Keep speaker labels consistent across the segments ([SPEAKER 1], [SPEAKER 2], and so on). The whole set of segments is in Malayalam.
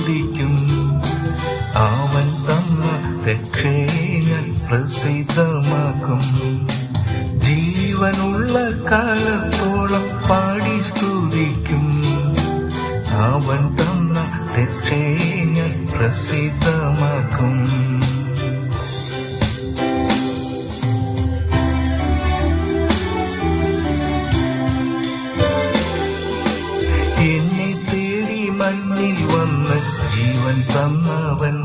[SPEAKER 1] സ്തുതിക്കും അവൻ തന്ന രക്ഷയെ പ്രസിദ്ധമാക്കും ജീവനുള്ള കാലത്തോളം പാടി സ്തുതിക്കും. അവൻ തന്ന രക്ഷയെ പ്രസിദ്ധമാക്കും തന്നവൻ.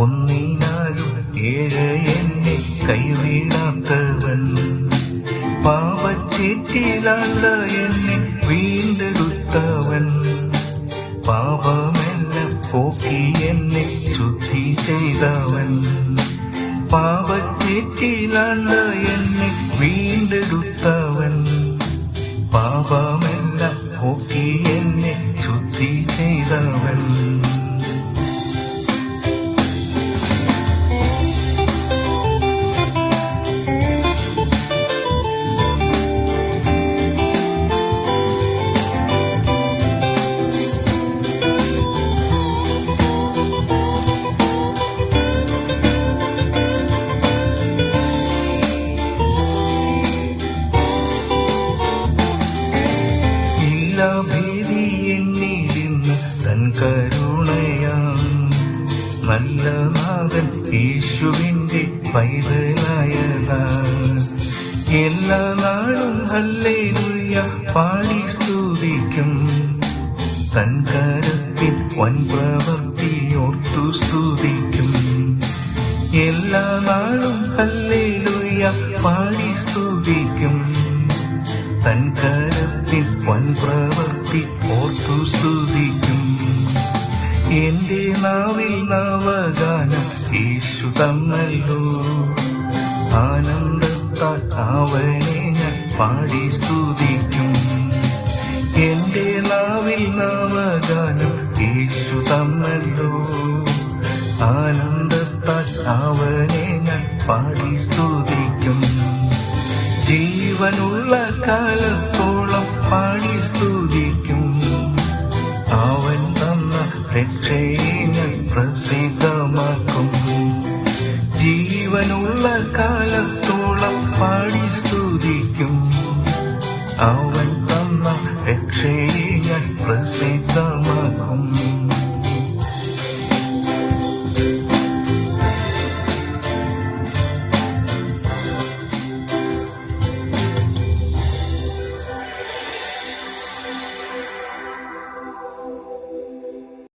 [SPEAKER 1] ഒന്നിനാലും ഏഴ് എന്നെ കൈവീടാത്തവൻ. പാപച്ചേറ്റിലാണ്ട എന്നെ വീണ്ടെടുത്തവൻ. പാപമെല്ലാം പോക്കി എന്നെ ശുദ്ധി ചെയ്തവൻ. പാപച്ചേറ്റിലാണ്ട എന്നെ വീണ്ടെടുത്തവൻ. പാപമെല്ലാം പോക്കി എന്നെ ശുദ്ധി ചെയ്തവൻ. യേശുവിന്റെ പൈതലായതാ എല്ലാ നാളും ഹല്ലേലൂയ പാടി സ്തുതിക്കും. തൻ കരത്തിൽ വൻ പ്രവൃത്തി ഓർത്തു സ്തുതിക്കും. എല്ലാ നാളും ഹല്ലേലൂയ പാടി സ്തുതിക്കും. തൻ കരത്തിൽ വൻ പ്രവൃത്തി ഓർത്തു സ്തുതിക്കും എന്റെ നാവിൽ നവഗാനം യേശു തന്നല്ലോ. ആനന്ദത്താൽ അവനെ ഞാൻ പാടി സ്തുതിക്കും. എന്റെ നാവിൽ നവഗാനം യേശു തന്നല്ലോ. ആനന്ദത്താൽ അവനെ ഞാൻ പാടി സ്തുതിക്കും. ജീവനുള്ള കാലത്തോളം പാടി സ്തുതിക്കും. അവൻ തന്ന രക്ഷയെ ഞാൻ പ്രസിദ്ധമാക്കും. ജീവനുള്ള കാലത്തോളം പാടി സ്തുതിക്കും. അവൻ തന്ന രക്ഷയെ പ്രസിദ്ധമാക്കും.